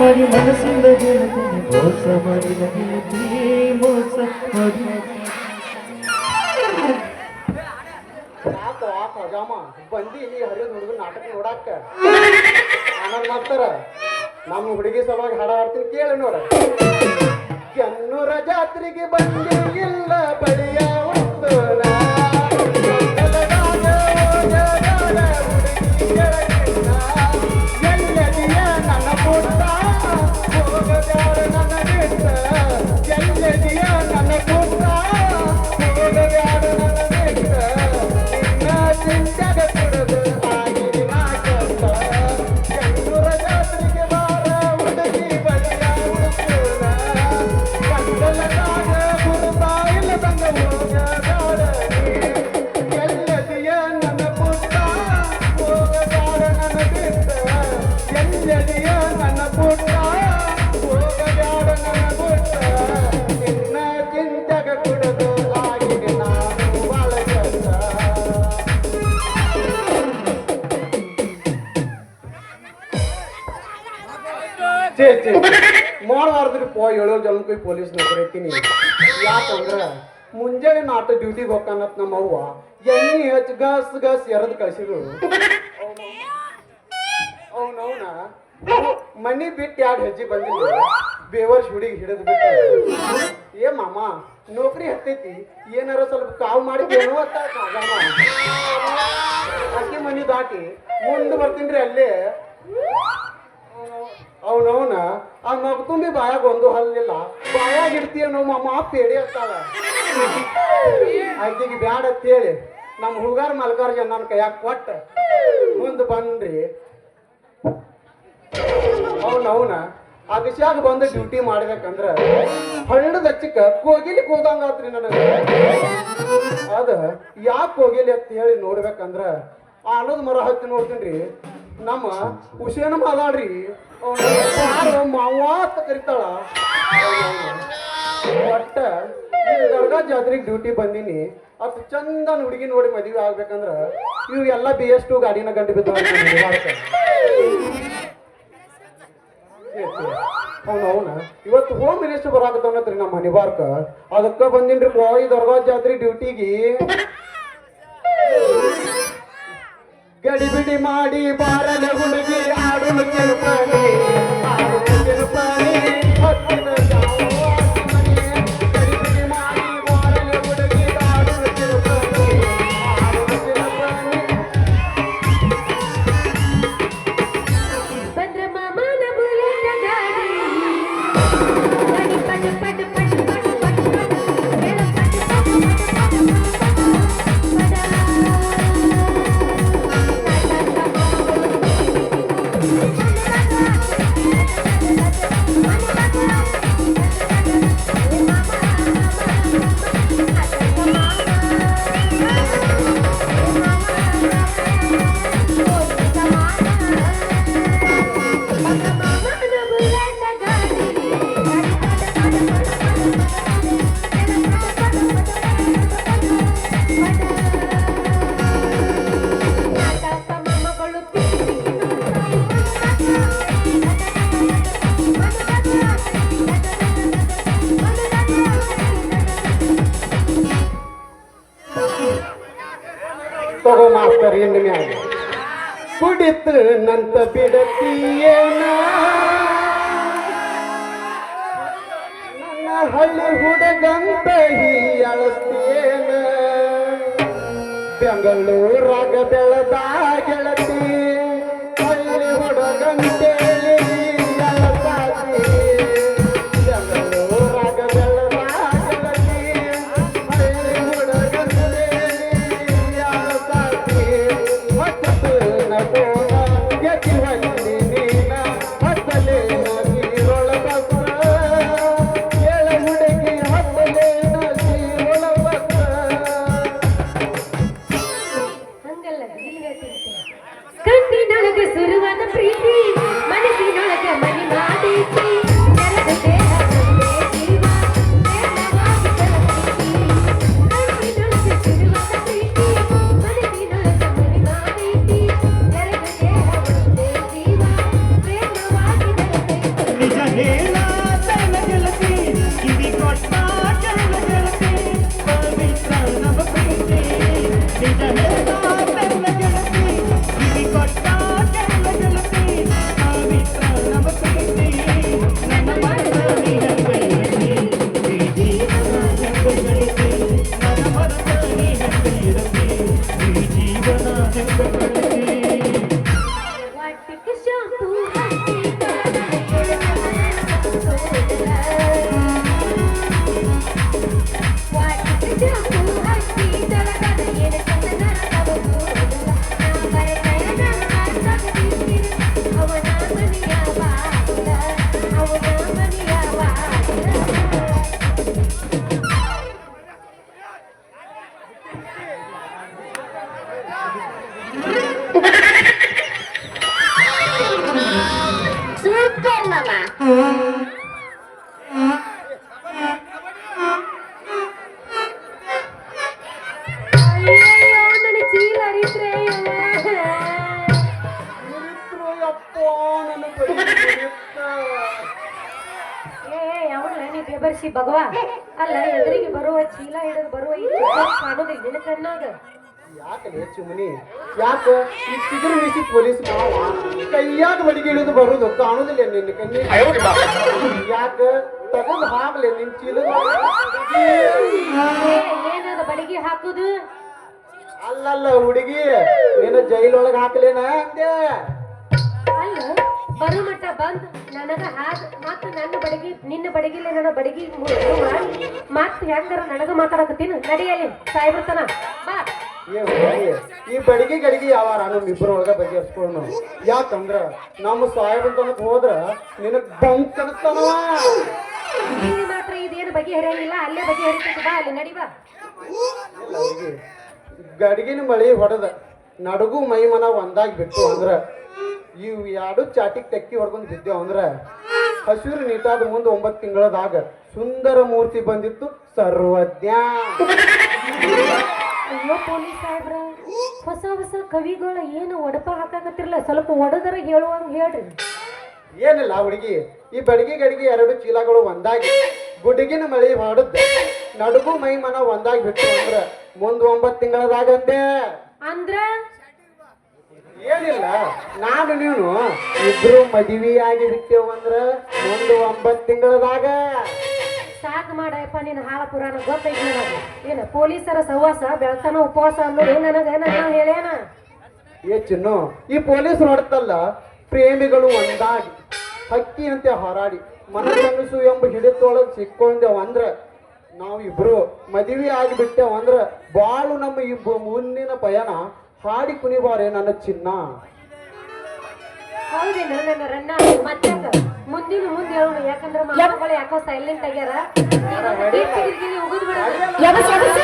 ಮಾಡಿ ಮನಸ್ಸಿಂದ ಗೆಳತಿನಿ ಮೋಸ ಮಾಡಿ ಗೆಳತಿ ಮೋಸ ಮಾಡಿ ಬಂದಿ ಇಲ್ಲಿ ಹರಿದ ಹುಡುಗ ನಾಟಕ ನೋಡಾಕ? ಆನಂದ್ ಮಾಡ್ತಾರ? ನಮ್ಮ ಹುಡುಗಿ ಸಲುವಾಗಿ ಹಾಡ ಹಾಡ್ತೀನಿ ಕೇಳಿ ನೋಡ. ಕೆನ್ನೂರ ಜಾತ್ರೆಗೆ ಬಂದಿ ಇಲ್ಲ ಬಳಿಯ ಉತ್ತೋಣ ಪೋ ಏಳೋ ಜನಕ್ಕೆ ಪೊಲೀಸ್ ನೌಕರಿ ಇರ್ತೀನಿ. ಯಾಕಂದ್ರ ಮುಂಜಾನೆ ನಾಟ ಡ್ಯೂಟಿಗೆ ಹೋಗ್ತಾನತ್ ನಮ್ಮ ಅವ್ವ ಎಣ್ಣೆ ಹಚ್ಚ ಗಸ್ ಗಸ್ ಎರದ್ ಕಳ್ಸಿದ್ರು ಅವನವನ ಮನಿ ಬಿಟ್ಟು ಯಾರು ಹೆಜ್ಜೆ ಬಂದಿಲ್ಲ. ಬೇವರ್ಸ್ ಹುಡುಗಿ ಹಿಡಿದು ಬಿಟ್ಟು. ಏ ಮಾಮ, ನೌಕರಿ ಹತ್ತೈತಿ, ಏನಾರ ಸ್ವಲ್ಪ ಕಾವು ಮಾಡಿದ್ದೇನೋ ಅಂತ ಅಕ್ಕಿ ಮನಿ ದಾಟಿ ಮುಂದೆ ಬರ್ತೀನಿ ರೀ ಅಲ್ಲೇ. ಅವನವನ ಆ ನಗು ತುಂಬಿ ಬಾಯಾಗ ಒಂದು ಹಲ್ಲಿಲ್ಲ. ಬಾಯಾಗ ಇಡ್ತೀಯ ನಮ್ಮ ಮಾಮ ಪೇಡಿ ಅಂತಾಳ. ಆಕೆಗೆ ಬ್ಯಾಡ ಅಂತೇಳಿ ನಮ್ಮ ಹುಡುಗಾರ ಮಲ್ಕಾರ್ಜುನ ನನ್ನ ಕೈಯಾಗ ಕೊಟ್ಟ. ಮುಂದೆ ಬಂದ್ರಿ. ಅವನವನ ಅಗಸ್ಯಾಗ ಬಂದು ಡ್ಯೂಟಿ ಮಾಡ್ಬೇಕಂದ್ರ ಹಳ್ಳದ ಹಚ್ಚಕ್ಕ ಕೋಗಿಲಿ ಕೂದಂಗಾತ್ರಿ ನನಗೆ. ಅದ ಯಾಕೆ ಹೋಗಿಲಿ ಅಂತ ಹೇಳಿ ನೋಡ್ಬೇಕಂದ್ರ ಆಲದ ಮರ ಹತ್ತಿ ನೋಡ್ತೀನಿ ನಮ್ಮ ಹುಷೇನ ಮಾದಾಡ್ರಿ ಯಾರು ಮಾವ ಅಂತ ಕರಿತಾಳ. ಒಟ್ಟ ದರ್ಗಾ ಜಾತ್ರೆಗೆ ಡ್ಯೂಟಿ ಬಂದೀನಿ. ಅಷ್ಟು ಚಂದ ಹುಡುಗಿ ನೋಡಿ ಮದುವೆ ಆಗ್ಬೇಕಂದ್ರ ಇವ್ ಎಲ್ಲ ಬಿ ಎಸ್ ಟು ಗಾಡಿನ ಗಂಡು ಬಿದ್ದವನ ಇವತ್ತು ಹೋಮ್ ಮಿನಿಸ್ಟರ್ ಬರಾಕತ್ತವನತ್ರಿ ನಮ್ಮ ಮನಿವಾರ್ಕ ಅದಕ್ಕ ಬಂದಿನ್ರಿ ಬಾಯಿ ದರ್ಗಾ ಜಾತ್ರೆ ಡ್ಯೂಟಿಗೆ ಗಡಿಬಿಡಿ ಮಾಡಿ ಬಾರಲೆ ಹುಡುಗಿ ಆಡಲು ತಿರುಪಾನಿ ಆಡುನು ತಿರುಪಾನಿ ಇನ್ನು ಮ್ಯಾಗ ಕುಡಿತು ನಂತ ಬಿಡತೀಯೇನ? ನನ್ನ ಹಳ್ಳಿ ಹುಡುಗಂತ ಹೀಯಳಸ್ತೇನ ಬೆಂಗಳೂರಾಗ ಬೆಳೆದ ಗೆಳತಿ ಸುರುವನ ಪ್ರೀತಿ ಮನಸ್ಸಿನೊಳಗೆ ಮನಿ ಮಾಡಿಸಿ. ಬೆಬರ್ಸಿ ಭಗವ. ಅಲ್ಲ ಎದುರಿಗೆ ಬರುವ ಚೀಲ ಹಿಡಿದು ಬರುವ ಇದು ಕಾಣೋದಿಲ್ಲ ನಿನ್ನ ಕಣ್ಣಾಗ. ಯಾಕಲೆ ಚುಮನಿ ಯಾಕ ಈ ಸಿಗರು ಇಳಿಸಿ ಪೊಲೀಸ್ ಮಾವ ಕೈಯಾಗ ಬಡಿಗೆ ಹಿಡಿದು ಬರುದು ಕಾಣುದಿಲ್ಲ ನಿನ್ನ ಕಣ್ಣಿ. ಯಾಕ? ತಗೊಂಡು ಹಾಕ್ಲೆ ನಿನ್ ಚೀಲ ಏನದ ಬಡಿಗೆ ಹಾಕುದು? ಅಲ್ಲಲ್ಲ ಹುಡುಗಿ ನಿನ್ನ ಜೈಲೊಳಗೆ ಹಾಕ್ಲೇನ ಅಂದೆ. ಅಲ್ಲ ಬರು ಮಟ್ಟ ಬಂದ್. ನನಗ ಹಾಕ್ ಮತ್ತ ನನ್ನ ಬಡಗಿ ನಿನ್ನ ಬಡಗಿಲೆ ನನ್ನ ಬಡಗಿ ಮತ್ತ ಹೆಂಗಾರ ನನಗ ಮಾತಾಡಕತ್ತೀನಿ? ನಡಿಯಲಿ ಸಾಯ್ಬಿಡ್ತಾನ ಬಾ. ಈ ಬೆಳಿಗ್ಗೆ ಗಡಿಗೆ ಯಾವ ನಮ್ಮ ಇಬ್ಬರೊಳಗ ಬಗೆಹರಿಸ್ಕೊಂಡು ಯಾಕಂದ್ರ ನಮ್ಮ ಸಾಹೇಬ್ ತನಕ ಹೋದ್ರ ನಿನಗ್ ಬಂಕ್ ಅನಸ್ತಾನವ ಇಲ್ಲಿ ಮಾತ್ರ ಇದೇನು ಬಗೆಹರಿಯಂಗಿಲ್ಲ ಅಲ್ಲೇ ಬಗೆಹರಿತೈತಿ ಬಾ ಅಲ್ಲಿ ನಡಿ ಬಾ. ಇಲ್ಲ ಗಡಿಗಿನ ಮಳಿ ಹೊಡೆದ ನಡುಗು ಮೈಮನ ಒಂದಾಗಿ ಬಿಟ್ಟು ಅಂದ್ರ ಇವ್ ಎರಡು ಚಾಟಿಗೆ ತೆಕ್ಕಿ ಹೊಡ್ಕೊಂಡು ಬಿದ್ದೇವ ಅಂದ್ರ ಹಸಿರು ನೀಟಾದ ಮುಂದೆ ಒಂಬತ್ತು ತಿಂಗಳದಾಗ ಸುಂದರ ಮೂರ್ತಿ ಬಂದಿತ್ತು ಸರ್ವಜ್ಞ. ಅಯ್ಯೋ ಪೊಲೀಸ್ ಸಾಹೇಬ್ರ ಹೊಸ ಹೊಸ ಕವಿಗಳ ಏನು ಒಡಪ ಹಾಕಾಕತ್ತಿರಲ್ಲ ಸ್ವಲ್ಪ ಒಡದರ ಹೇಳುವಂಗ ಹೇಳ್ರಿ. ಏನಿಲ್ಲ ಹುಡುಗಿ ಈ ಬಡಗಿ ಗಡಿಗೆ ಎರಡು ಚೀಲಗಳು ಒಂದಾಗಿ ಗುಡುಗಿನ ಮಳಿ ಹೊಡೆದ ನಡುಗು ಮೈ ಮನ ಒಂದಾಗಿ ಬಿಟ್ಟು ಅಂದ್ರ ಮುಂದ್ ಒಂಬತ್ತು ತಿಂಗಳದಾಗತ್ತೆ. ಅಂದ್ರ? ಏನಿಲ್ಲ ನಾನು ನೀನು ಇಬ್ರು ಮದುವೆ ಆಗಿರ್ತೇವಂದ್ರ ಮುಂದ್ ಒಂಬತ್ತು ತಿಂಗಳದಾಗ. ಸಾಕು ಮಾಡಯಪ್ಪ ನಿನ್ನ ಹಾಳ ಪುರಾಣ ಗೊತ್ತೈತಿ ನನಗ. ಏನ, ಪೊಲೀಸರ ಸಹವಾಸ, ಬೆಳ್ತಾನ, ಉಪವಾಸ ಅನ್ನೋದು ನನಗ? ನಾನು ಹೇಳೇನ? ಏ, ಚಿನ್ನು, ಈ ಪೊಲೀಸ್ ನೋಡ್ತಲ್ಲ, ಪ್ರೇಮಿಗಳು ಒಂದಾಗಿ ಹಕ್ಕಿಯಂತೆ ಹಾರಾಡಿ ಮನಸ್ಸು ಎಂಬ ಹಿಡಿತೊಳಗೆ ಸಿಕ್ಕೊಂಡೇವ್ ಅಂದ್ರ ನಾವು ಇಬ್ರು ಮದುವೆ ಆಗಿಬಿಟ್ಟೇವ್ ಅಂದ್ರ, ಬಾಳು ನಮ್ಮ ಇಬ್ಬ ಮುಂದಿನ ಪಯಣ, ಹಾಡಿ ಕುಣಿಬಾರೆ ನನ್ನ ಚಿನ್ನ. ಹೌದೇನ ನನ್ನ ರನ್ನ ಮತ್ತೆ ಮುಂದಿನ ಮುಂದೆ ಹೇಳೋಣ ಯಾಕಂದ್ರೆ ಮಕ್ಕಳು ಯಾಕೋ ಸೈಲೆಂಟ್ ಆಗ್ಯಾರ? ಉಗಿದ್ ಬಿಡ ಯಬಸ್ ಯಬಸ್